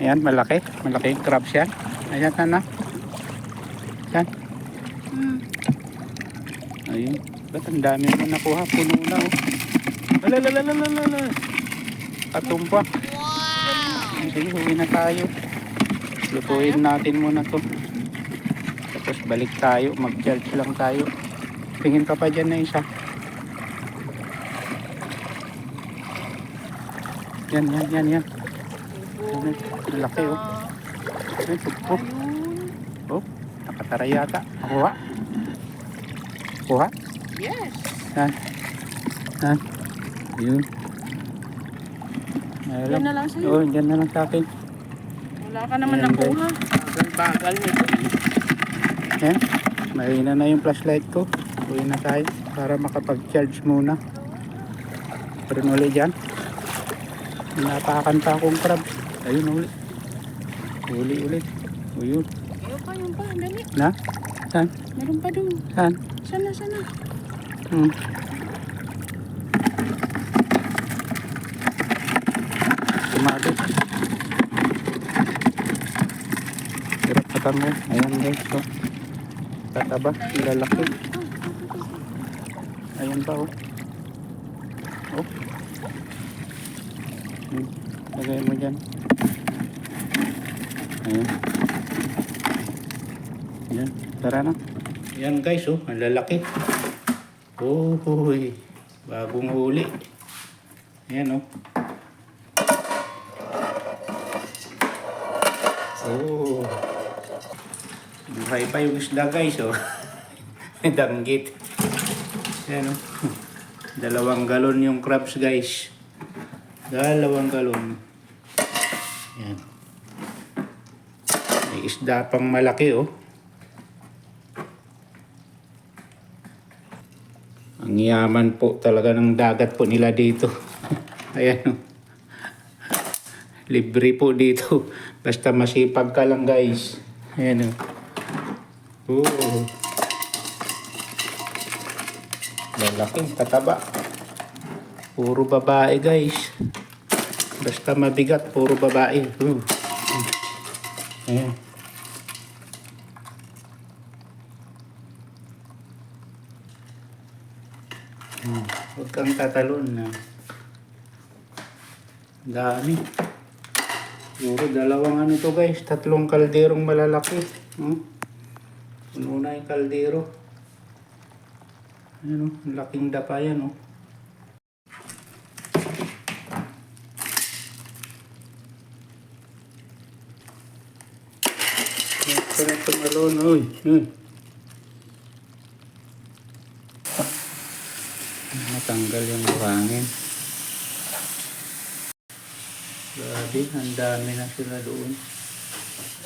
Ayan, malaki. Malaki yung crabs yan. Ayan, na na. Yan. Hmm. Ayun. Ba't ang dami mo nakuha? Puno na oh. Alalalalala. Katumpa. Wow! Sige, huwi na tayo. Lutuin natin muna to. Tapos balik tayo. Mag-charge lang tayo. Tingin ka pa dyan na isa. Yan, yan, yan, yan. Yan, ang Laki oh. Yan, sugpo. Ayun. Oh, nakatara yata. Kuha. Kuha. Yes. Yan. Yan. Yun. Yan Alam. na lang sa'yo. Oh, dyan na lang sa akin. Wala ka naman Yan, nakuha. Ang bagal nito. Yan. Mahina na yung flashlight ko. Uwi na tayo para makapag-charge muna. Pero uli dyan. Napakan pa akong crab. Ayun uli. Uli ulit. Uyun. Ayun pa, yun pa. Dali. Na? Saan? Meron pa dun. Saan? Sana, sana. Hmm. Sumabit. Hirap patango. Ayan guys. So. Tataba. Lalaki. Ayan pa oh. Oh. Hmm. Lagay mo dyan. Ayan. Ayan. Tara na. Ayan guys oh. Ang lalaki. Oh, huy. Bagong huli. Ayan oh. Oh. Buhay pa yung isda guys oh. Danggit. Ayan oh. Dalawang galon yung crabs guys. Dalawang galon. Ayan. May isda pang malaki oh. Ang yaman po talaga ng dagat po nila dito. Ayan o. Libre po dito. Basta masipag ka lang guys. Ayan o. Oo. Lalaki, tataba. Puro babae guys. Basta mabigat, puro babae. Oo. Ayan. Hmm. Huwag kang tatalon na. Dami. Siguro dalawang ano to guys. Tatlong kalderong malalaki. Hmm? Puno na yung kaldero. Ayan o. Ang laking dapa yan o. Ito na tumalon. Uy. Uy. Matanggal yung buhangin. Grabe, ang dami na sila doon.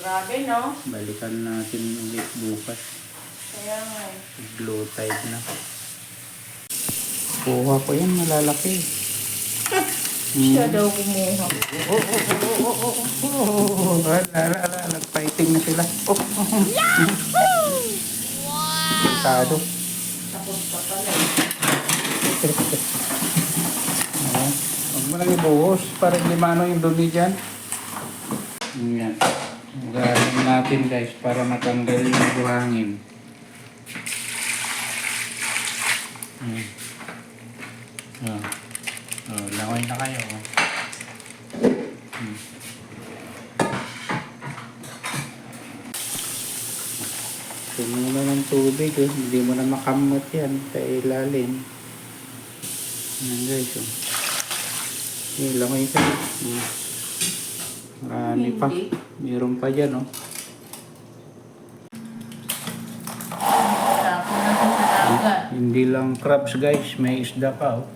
Grabe, no? Balikan natin ulit bukas. Kaya nga eh. Glow type na. Kuha ko yan, malalaki. Siya daw kumuha. Oh, oh, oh, oh, oh, oh, oh, oh, ala, ala, ala, nag-fighting na sila. Oh, oh, oh. Wow! Tapos pa pala. Ayan. Huwag mo lang ibuhos para hindi mano yung dumi dyan. Ayan. Galing natin guys para matanggal yung buhangin. Ayan. Oh. Oh, na kayo. oh. Hmm. Tumula ng tubig, oh. hindi mo na makamot yan sa ilalim. Ayan guys, oh. Yung langoy ka. Hmm. Marami pa. Hindi. Meron pa dyan, oh. Hindi lang crabs guys, may isda pa, oh.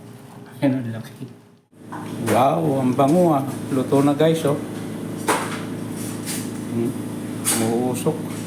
Ayan, ang laki. Wow, ang bango, ah. Luto na guys, oh. Hmm. Uusok.